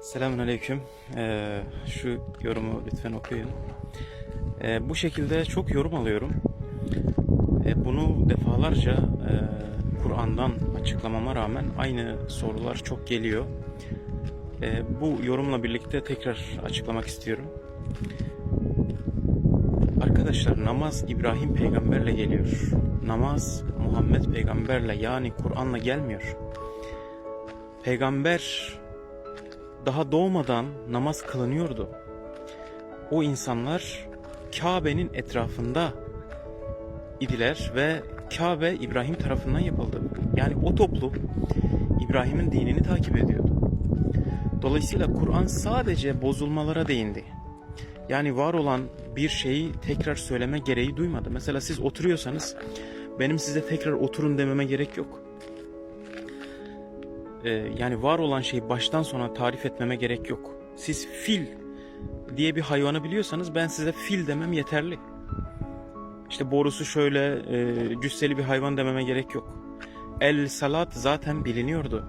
Selamünaleyküm. Ee, şu yorumu lütfen okuyun. Ee, bu şekilde çok yorum alıyorum. Ee, bunu defalarca e, Kur'an'dan açıklamama rağmen aynı sorular çok geliyor. Ee, bu yorumla birlikte tekrar açıklamak istiyorum. Arkadaşlar namaz İbrahim peygamberle geliyor. Namaz Muhammed peygamberle yani Kur'an'la gelmiyor. Peygamber daha doğmadan namaz kılınıyordu. O insanlar Kabe'nin etrafında idiler ve Kabe İbrahim tarafından yapıldı. Yani o toplum İbrahim'in dinini takip ediyordu. Dolayısıyla Kur'an sadece bozulmalara değindi. Yani var olan bir şeyi tekrar söyleme gereği duymadı. Mesela siz oturuyorsanız benim size tekrar oturun dememe gerek yok. Ee, yani var olan şeyi baştan sona tarif etmeme gerek yok. Siz fil diye bir hayvanı biliyorsanız ben size fil demem yeterli. İşte borusu şöyle e, cüsseli bir hayvan dememe gerek yok. El salat zaten biliniyordu.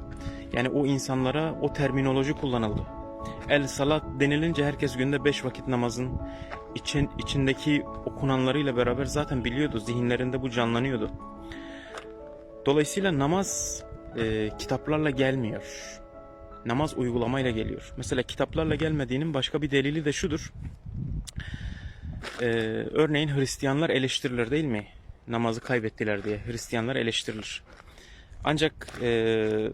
Yani o insanlara o terminoloji kullanıldı. El salat denilince herkes günde beş vakit namazın için, içindeki okunanlarıyla beraber zaten biliyordu. Zihinlerinde bu canlanıyordu. Dolayısıyla namaz e, kitaplarla gelmiyor. Namaz uygulamayla geliyor. Mesela kitaplarla gelmediğinin başka bir delili de şudur. E, örneğin Hristiyanlar eleştirilir değil mi? Namazı kaybettiler diye Hristiyanlar eleştirilir. Ancak e,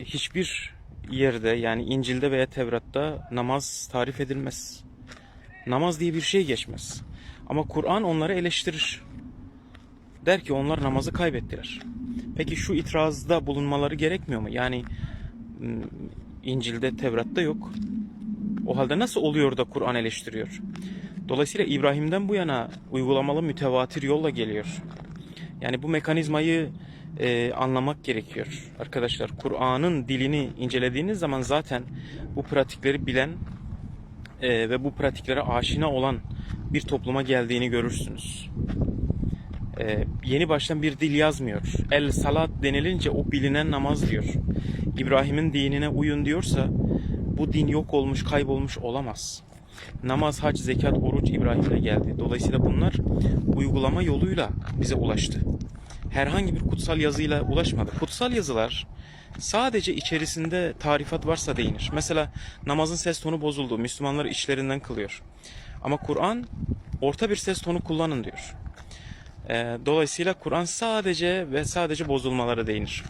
hiçbir yerde yani İncil'de veya Tevrat'ta namaz tarif edilmez. Namaz diye bir şey geçmez. Ama Kur'an onları eleştirir. Der ki onlar namazı kaybettiler. Peki şu itirazda bulunmaları gerekmiyor mu? Yani m, İncil'de, Tevrat'ta yok. O halde nasıl oluyor da Kur'an eleştiriyor? Dolayısıyla İbrahim'den bu yana uygulamalı mütevatir yolla geliyor. Yani bu mekanizmayı e, anlamak gerekiyor. Arkadaşlar Kur'an'ın dilini incelediğiniz zaman zaten bu pratikleri bilen e, ve bu pratiklere aşina olan bir topluma geldiğini görürsünüz. E, yeni baştan bir dil yazmıyor. El salat denilince o bilinen namaz diyor. İbrahim'in dinine uyun diyorsa bu din yok olmuş, kaybolmuş olamaz. Namaz, hac, zekat, oruç İbrahim'le geldi. Dolayısıyla bunlar uygulama yoluyla bize ulaştı. Herhangi bir kutsal yazıyla ulaşmadı. Kutsal yazılar sadece içerisinde tarifat varsa değinir. Mesela namazın ses tonu bozuldu. Müslümanlar içlerinden kılıyor. Ama Kur'an orta bir ses tonu kullanın diyor. Dolayısıyla Kur'an sadece ve sadece bozulmalara değinir.